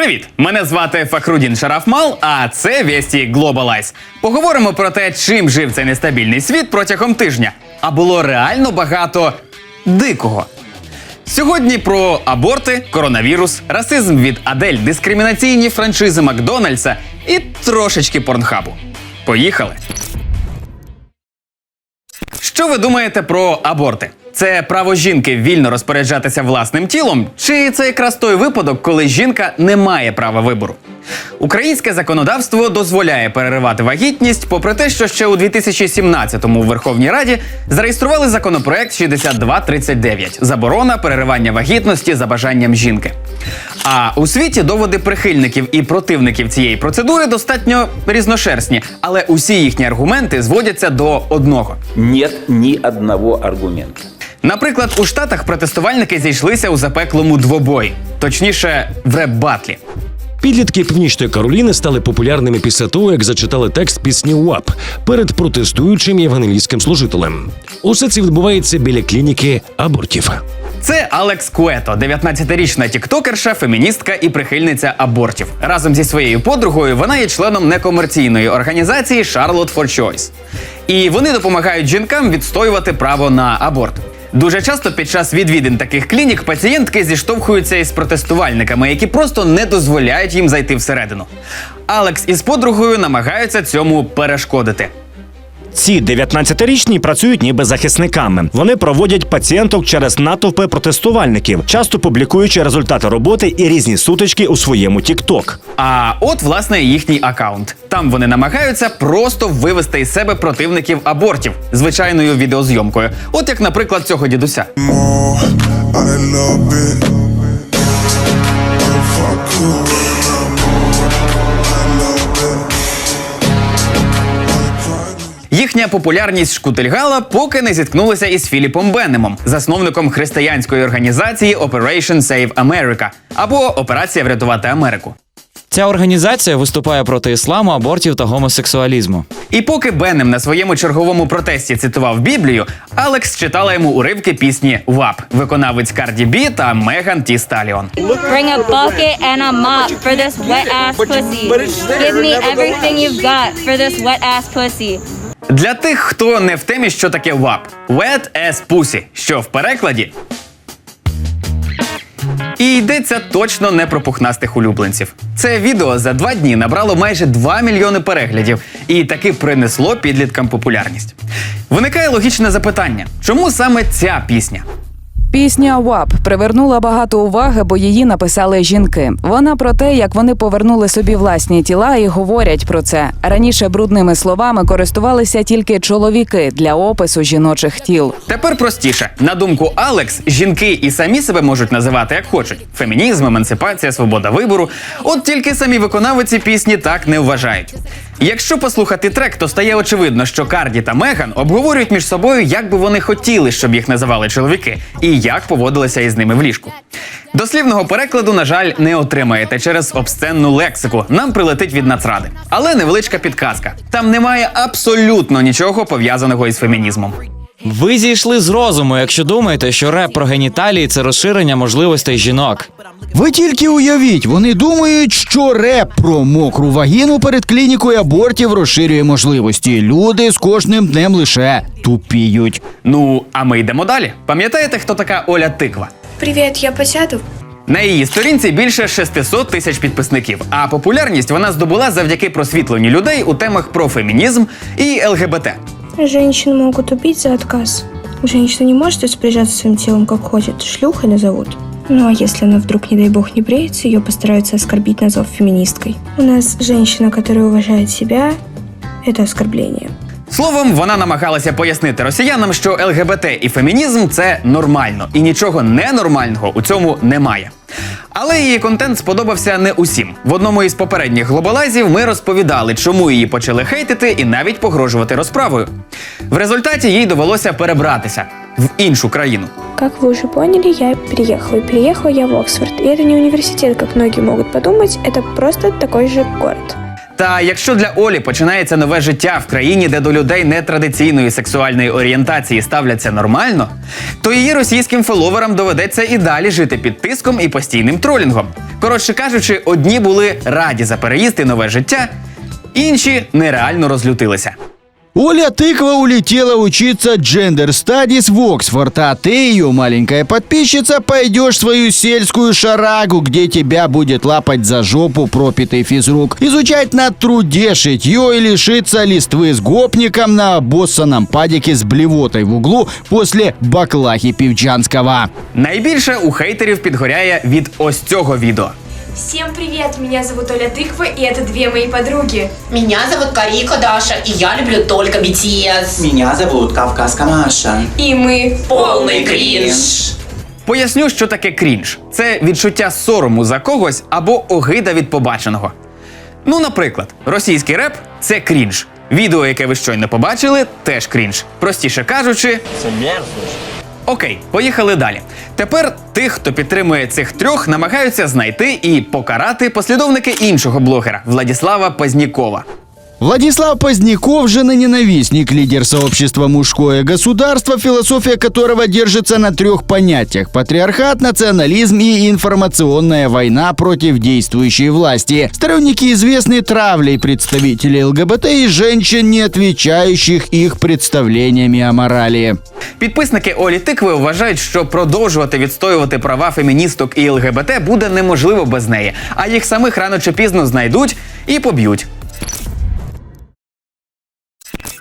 Привіт! Мене звати Фахрудін Шарафмал, а це Весті Globalize. Поговоримо про те, чим жив цей нестабільний світ протягом тижня. А було реально багато дикого. Сьогодні про аборти, коронавірус, расизм від Адель, дискримінаційні франшизи Макдональдса і трошечки порнхабу. Поїхали! Що ви думаєте про аборти? Це право жінки вільно розпоряджатися власним тілом, чи це якраз той випадок, коли жінка не має права вибору? Українське законодавство дозволяє переривати вагітність, попри те, що ще у 2017-му у Верховній Раді зареєстрували законопроект 6239 заборона переривання вагітності за бажанням жінки. А у світі доводи прихильників і противників цієї процедури достатньо різношерстні, але усі їхні аргументи зводяться до одного. Нет ни одного аргумента. Наприклад, у Штатах протестувальники зійшлися у запеклому двобої, точніше, в реп-батлі. Підлітки Північної Кароліни стали популярними після того, як зачитали текст пісні УАП перед протестуючим євангелійським служителем. Усе це відбувається біля клініки абортів. Це Алекс Куето, 19-річна тіктокерша, феміністка і прихильниця абортів. Разом зі своєю подругою вона є членом некомерційної організації Charlotte for Choice. І вони допомагають жінкам відстоювати право на аборт. Дуже часто під час відвідин таких клінік пацієнтки зіштовхуються із протестувальниками, які просто не дозволяють їм зайти всередину. Алекс із подругою намагаються цьому перешкодити. Ці 19-річні працюють ніби захисниками. Вони проводять пацієнток через натовпи протестувальників, часто публікуючи результати роботи і різні сутички у своєму TikTok. А от власне їхній акаунт. Там вони намагаються просто вивести із себе противників абортів звичайною відеозйомкою. От як, наприклад, цього дідуся. more. I love it. Їхня популярність шкутильгала поки не зіткнулася із Філіпом Беннемом, засновником християнської організації Operation Save America або Операція врятувати Америку. Ця організація виступає проти ісламу, абортів та гомосексуалізму. І поки Беннем на своєму черговому протесті цитував Біблію, Алекс читала йому уривки пісні ВАП, виконавець Карді Бі та Меган Ті Сталіон. Bring a bucket and a mop for this wet ass pussy. Give me everything you've got for this wet ass pussy. Для тих, хто не в темі, що таке ВАП Wet Ass Pussy, що в перекладі. І йдеться точно не про пухнастих улюбленців. Це відео за два дні набрало майже 2 мільйони переглядів і таки принесло підліткам популярність. Виникає логічне запитання: чому саме ця пісня? Пісня ВАП привернула багато уваги, бо її написали жінки. Вона про те, як вони повернули собі власні тіла і говорять про це. Раніше брудними словами користувалися тільки чоловіки для опису жіночих тіл. Тепер простіше. На думку Алекс, жінки і самі себе можуть називати як хочуть: фемінізм, емансипація, свобода вибору. От тільки самі виконавиці пісні так не вважають. Якщо послухати трек, то стає очевидно, що Карді та Меган обговорюють між собою, як би вони хотіли, щоб їх називали чоловіки, і як поводилися із ними в ліжку. Дослівного перекладу, на жаль, не отримаєте через обсценну лексику. Нам прилетить від нацради. Але невеличка підказка. Там немає абсолютно нічого пов'язаного із фемінізмом. Ви зійшли з розуму, якщо думаєте, що реп про геніталії це розширення можливостей жінок. Ви тільки уявіть, вони думають, що реп про мокру вагіну перед клінікою абортів розширює можливості. Люди з кожним днем лише тупіють. Ну, а ми йдемо далі. Пам'ятаєте, хто така Оля Тиква? Привет, я посяду? На її сторінці більше 600 тисяч підписників, а популярність вона здобула завдяки просвітленню людей у темах про фемінізм і ЛГБТ. Женщин могут убить за отказ. Женщина не может распоряжаться своим телом как хочет, шлюхой назовут. Ну а если она вдруг, не дай бог, не бреется, ее постараются оскорбить, назвав феминисткой. У нас женщина, которая уважает себя, это оскорбление. Словом, вона намагалася пояснити росіянам, що ЛГБТ і фемінізм це нормально, і нічого ненормального у цьому немає. Але її контент сподобався не усім. В одному із попередніх глобалайзів ми розповідали, чому її почали хейтити і навіть погрожувати розправою. В результаті їй довелося перебратися в іншу країну. Как вы уже поняли, я переехала. И переехала я в Оксфорд. И это не университет, как многие могут подумать, это просто такой же город. Та якщо для Олі починається нове життя в країні, де до людей нетрадиційної сексуальної орієнтації ставляться нормально, то її російським фоловерам доведеться і далі жити під тиском і постійним тролінгом. Коротше кажучи, одні були раді за переїзд і нове життя, інші нереально розлютилися. Оля Тыква улетела учиться Gender Studies в Оксфорд, а ты, ее маленькая подписчица, пойдешь в свою сельскую шарагу, где тебя будет лапать за жопу пропитый физрук, изучать на труде шитье и лишиться листвы с гопником на обоссанном падике с блевотой в углу после баклахи Пивчанского. Найбільше у хейтерів підгоряє від ось цього відео. Всем привет, меня зовут Оля Тыква, и это две мои подруги. Меня зовут Карика Даша, и я люблю только BTS. Меня зовут Кавказка Маша. И мы Полный кринж. Поясню, що таке крінж. Це відчуття сорому за когось або огида від побаченого. Ну, наприклад, російський реп це крінж. Відео, яке ви щойно побачили, теж крінж. Простіше кажучи, Це мерзость. Окей, поїхали далі. Тепер тих, хто підтримує цих трьох, намагаються знайти і покарати послідовники іншого блогера Владіслава Познякова. Владислав Поздняков же ненавистник, лидер сообщества «Мужское государство», философия которого держится на трех понятиях – патриархат, национализм и информационная война против действующей власти. Сторонники известны травлей представителей ЛГБТ и женщин, не отвечающих их представлениями о морали. Підписники Олі Тикви вважають, що продовжувати відстоювати права феміністок і ЛГБТ буде неможливо без неї, а їх самих рано чи пізно знайдуть і поб'ють.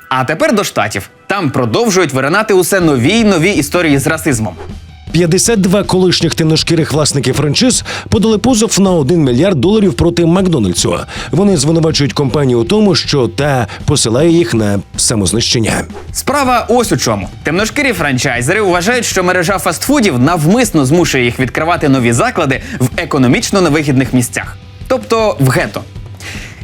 А тепер до штатів. Там продовжують виринати усе нові й нові історії з расизмом. 52 колишніх темношкірих власників франшиз подали позов на 1 мільярд доларів проти Макдональдсу. Вони звинувачують компанію у тому, що та посилає їх на самознищення. Справа ось у чому. Темношкірі франчайзери вважають, що мережа фастфудів навмисно змушує їх відкривати нові заклади в економічно невигідних місцях, тобто в гетто.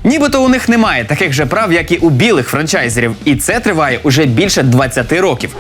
Нібито у них немає таких же прав, як і у білих франчайзерів, і це триває уже більше 20 років.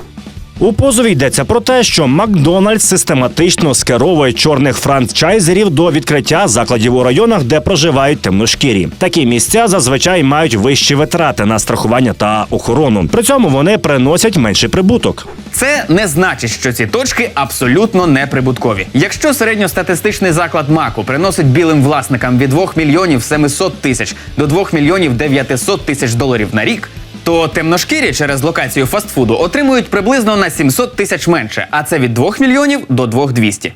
У позові йдеться про те, що Макдональдс систематично скеровує чорних франчайзерів до відкриття закладів у районах, де проживають темношкірі. Такі місця зазвичай мають вищі витрати на страхування та охорону. При цьому вони приносять менший прибуток. Це не значить, що ці точки абсолютно неприбуткові. Якщо середньостатистичний заклад маку приносить білим власникам від 2 мільйонів 700 тисяч до 2 мільйонів 900 тисяч доларів на рік, то темношкірі через локацію фастфуду отримують приблизно на 700 тисяч менше, а це від 2 мільйонів до 2200.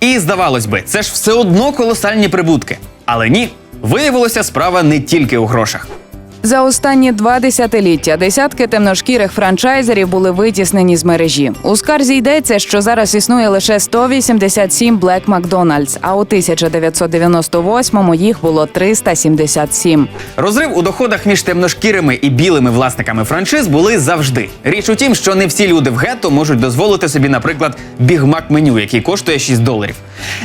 І здавалось би, це ж все одно колосальні прибутки. Але ні, виявилося справа не тільки у грошах. За останні два десятиліття десятки темношкірих франчайзерів були витіснені з мережі. У скарзі йдеться, що зараз існує лише 187 Black McDonald's, а у 1998-му їх було 377. Розрив у доходах між темношкірими і білими власниками франшиз були завжди. Річ у тім, що не всі люди в гетто можуть дозволити собі, наприклад, бігмак меню, який коштує 6 доларів.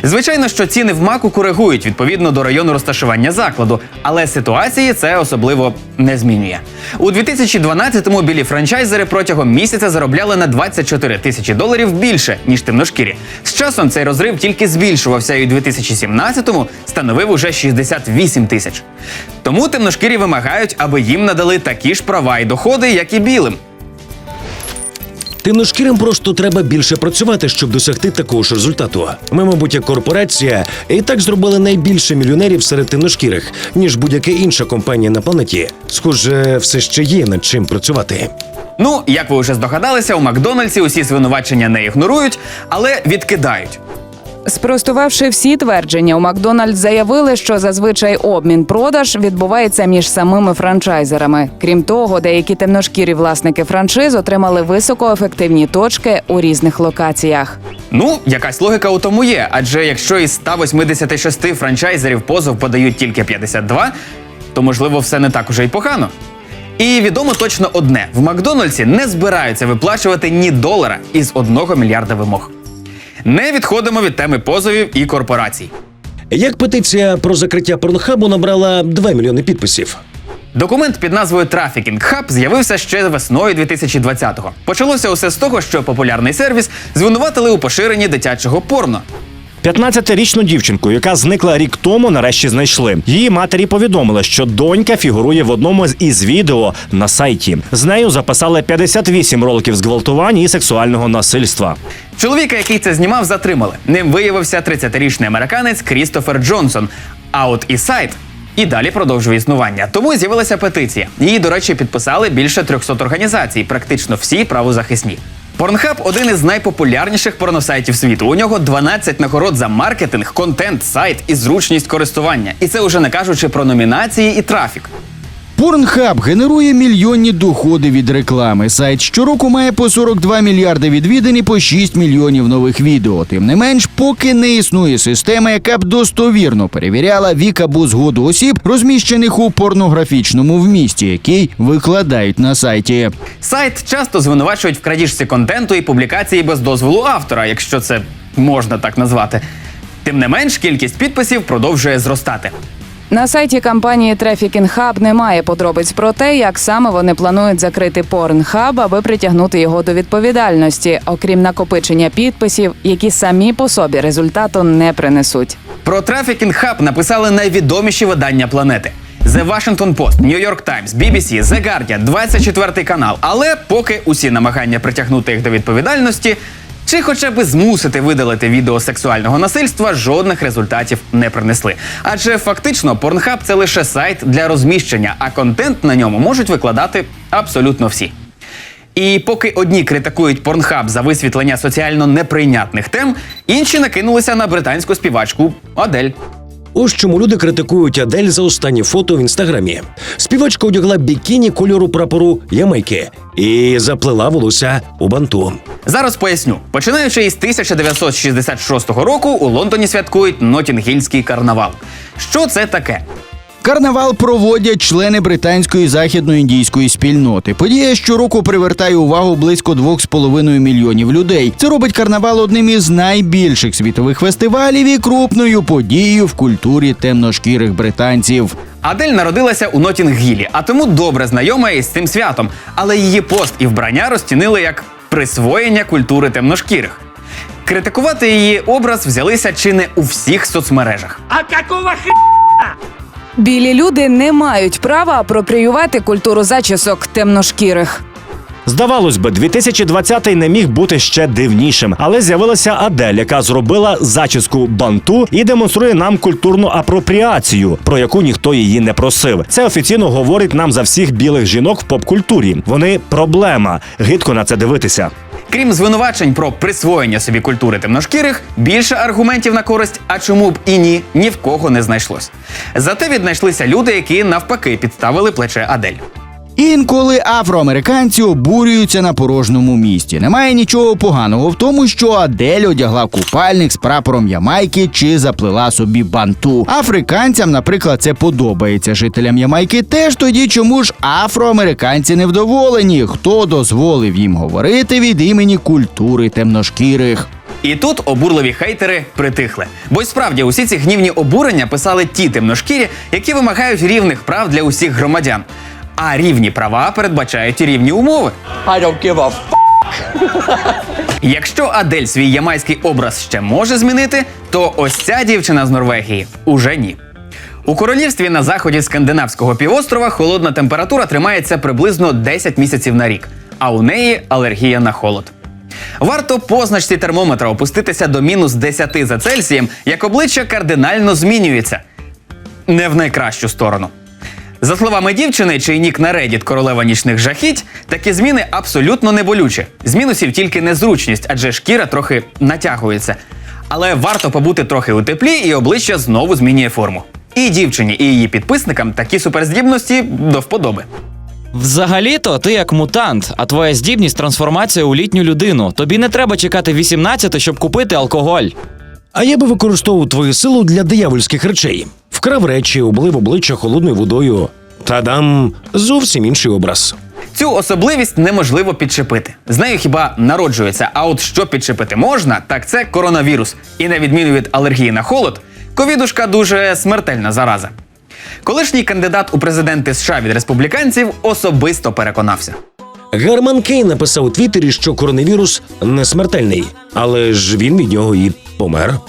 Звичайно, що ціни в маку коригують відповідно до району розташування закладу, але ситуації це особливо не змінює. У 2012-му білі франчайзери протягом місяця заробляли на 24 тисячі доларів більше ніж темношкірі. З часом цей розрив тільки збільшувався, і у 2017-му становив уже 68 тисяч. Тому темношкірі вимагають, аби їм надали такі ж права і доходи, як і білим. Темношкірим просто треба більше працювати, щоб досягти такого ж результату. Ми, мабуть, як корпорація і так зробили найбільше мільйонерів серед темношкірих, ніж будь-яка інша компанія на планеті. Схоже, все ще є над чим працювати. Ну, як ви вже здогадалися, у Макдональдсі усі звинувачення не ігнорують, але відкидають. Спростувавши всі твердження, у Макдональдс заявили, що зазвичай обмін продаж відбувається між самими франчайзерами. Крім того, деякі темношкірі власники франшиз отримали високоефективні точки у різних локаціях. Ну, якась логіка у тому є, адже якщо із 186 франчайзерів позов подають тільки 52, то можливо все не так уже й погано. І відомо точно одне: в Макдональдсі не збираються виплачувати ні долара із одного мільярда вимог. Не відходимо від теми позовів і корпорацій. Як петиція про закриття порнхабу набрала 2 мільйони підписів. Документ під назвою Trafficking Hub з'явився ще весною 2020-го. Почалося усе з того, що популярний сервіс звинуватили у поширенні дитячого порно. 15-річну дівчинку, яка зникла рік тому, нарешті знайшли. Її матері повідомили, що донька фігурує в одному з із відео на сайті. З нею записали 58 роликів зґвалтувань і сексуального насильства. Чоловіка, який це знімав, затримали. Ним виявився 30-річний американець Крістофер Джонсон. А от і сайт і далі продовжує існування. Тому з'явилася петиція. Її, до речі, підписали більше 300 організацій, практично всі правозахисні. Порнхаб один із найпопулярніших порносайтів світу. У нього 12 нагород за маркетинг, контент, сайт і зручність користування. І це уже не кажучи про номінації і трафік. Порнхаб генерує мільйонні доходи від реклами. Сайт щороку має по 42 мільярди відвідин і по 6 мільйонів нових відео. Тим не менш, поки не існує система, яка б достовірно перевіряла вік або згоду осіб, розміщених у порнографічному вмісті, який викладають на сайті. Сайт часто звинувачують в крадіжці контенту і публікації без дозволу автора, якщо це можна так назвати. Тим не менш, кількість підписів продовжує зростати. На сайті компанії Trafficking Hub немає подробиць про те, як саме вони планують закрити Pornhub, аби притягнути його до відповідальності, окрім накопичення підписів, які самі по собі результату не принесуть. Про Trafficking Hub написали найвідоміші видання планети. The Washington Post, New York Times, BBC, The Guardian, 24 канал. Але поки усі намагання притягнути їх до відповідальності, чи хоча б змусити видалити відео сексуального насильства, жодних результатів не принесли. Адже фактично порнхаб – це лише сайт для розміщення, а контент на ньому можуть викладати абсолютно всі. І поки одні критикують Порнхаб за висвітлення соціально неприйнятних тем, інші накинулися на британську співачку Адель. Ось чому люди критикують Адель за останні фото в інстаграмі. Співачка одягла бікіні кольору прапору Ямайки і заплела волосся у банту. Зараз поясню. Починаючи із 1966 року у Лондоні святкують Нотінгільський карнавал. Що це таке? Карнавал проводять члени британської західноіндійської спільноти. Подія щороку привертає увагу близько 2,5 мільйонів людей. Це робить карнавал одним із найбільших світових фестивалів і крупною подією в культурі темношкірих британців. Адель народилася у Нотінгілі, а тому добре знайома із цим святом. Але її пост і вбрання розцінили як присвоєння культури темношкірих. Критикувати її образ взялися чи не у всіх соцмережах. Білі люди не мають права апропріювати культуру зачісок темношкірих. Здавалось би, 2020 не міг бути ще дивнішим, але з'явилася Адель, яка зробила зачіску банту і демонструє нам культурну апропріацію, про яку ніхто її не просив. Це офіційно говорить нам за всіх білих жінок в поп-культурі. Вони проблема. Гидко на це дивитися. Крім звинувачень про присвоєння собі культури темношкірих, більше аргументів на користь, а чому б і ні, ні в кого не знайшлось. Зате віднайшлися люди, які навпаки підставили плече Адель. Інколи афроамериканці обурюються на порожньому місці. Немає нічого поганого в тому, що Адель одягла купальник з прапором Ямайки чи заплела собі банту. Африканцям, наприклад, це подобається. Жителям Ямайки теж тоді, чому ж афроамериканці невдоволені, хто дозволив їм говорити від імені культури темношкірих. І тут обурливі хейтери притихли. Бо й справді усі ці гнівні обурення писали ті темношкірі, які вимагають рівних прав для усіх громадян. А рівні права передбачають і рівні умови. I don't give a Якщо Адель свій ямайський образ ще може змінити, то ось ця дівчина з Норвегії уже ні. У королівстві на заході скандинавського півострова холодна температура тримається приблизно 10 місяців на рік, а у неї алергія на холод. Варто по значці термометра опуститися до мінус 10 за Цельсієм, як обличчя кардинально змінюється. Не в найкращу сторону. За словами дівчини, чий нік на Reddit королева нічних жахіть, такі зміни абсолютно не болючі. З мінусів тільки незручність, адже шкіра трохи натягується. Але варто побути трохи у теплі, і обличчя знову змінює форму. І дівчині, і її підписникам такі суперздібності до вподоби. Взагалі-то ти як мутант, а твоя здібність трансформація у літню людину. Тобі не треба чекати 18, щоб купити алкоголь. А я би використовував твою силу для диявольських речей. Вкрав речі, облив обличчя холодною водою. Та-дам! Зовсім інший образ. Цю особливість неможливо підчепити. З нею хіба народжується. А от що підчепити можна, так це коронавірус. І на відміну від алергії на холод, ковідушка дуже смертельна зараза. Колишній кандидат у президенти США від республіканців особисто переконався. Герман Кей написав у Твіттері, що коронавірус не смертельний, але ж він від нього і помер.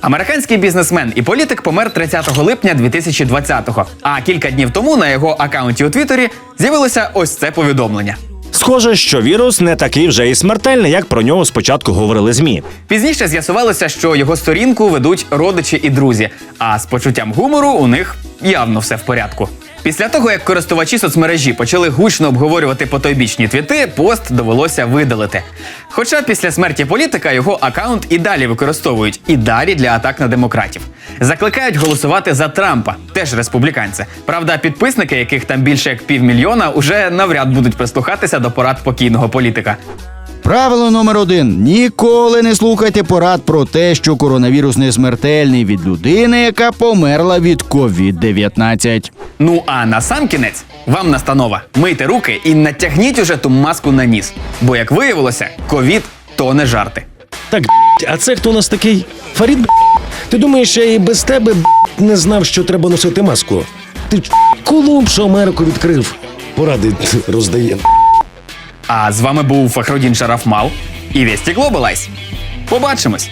Американський бізнесмен і політик помер 30 липня 2020-го. А кілька днів тому на його акаунті у Твіттері з'явилося ось це повідомлення. Схоже, що вірус не такий вже і смертельний, як про нього спочатку говорили змі. Пізніше з'ясувалося, що його сторінку ведуть родичі і друзі, а з почуттям гумору у них явно все в порядку. Після того, як користувачі соцмережі почали гучно обговорювати потойбічні твіти, пост довелося видалити. Хоча після смерті політика його акаунт і далі використовують, і далі для атак на демократів. Закликають голосувати за Трампа, теж республіканці. Правда, підписники, яких там більше як півмільйона, уже навряд будуть прислухатися до порад покійного політика. Правило номер один: ніколи не слухайте порад про те, що коронавірус не смертельний від людини, яка померла від COVID-19. Ну а на сам кінець вам настанова: мийте руки і натягніть уже ту маску на ніс. Бо як виявилося, ковід то не жарти. Так, б***ь, а це хто у нас такий? Фарід, б***ь? ти думаєш, я і без тебе б***ь, не знав, що треба носити маску? Ти ч- кулум, що Америку відкрив. Поради роздає. А з вами був Фахродін Шарафмал і Весті Глобалайс. Побачимось!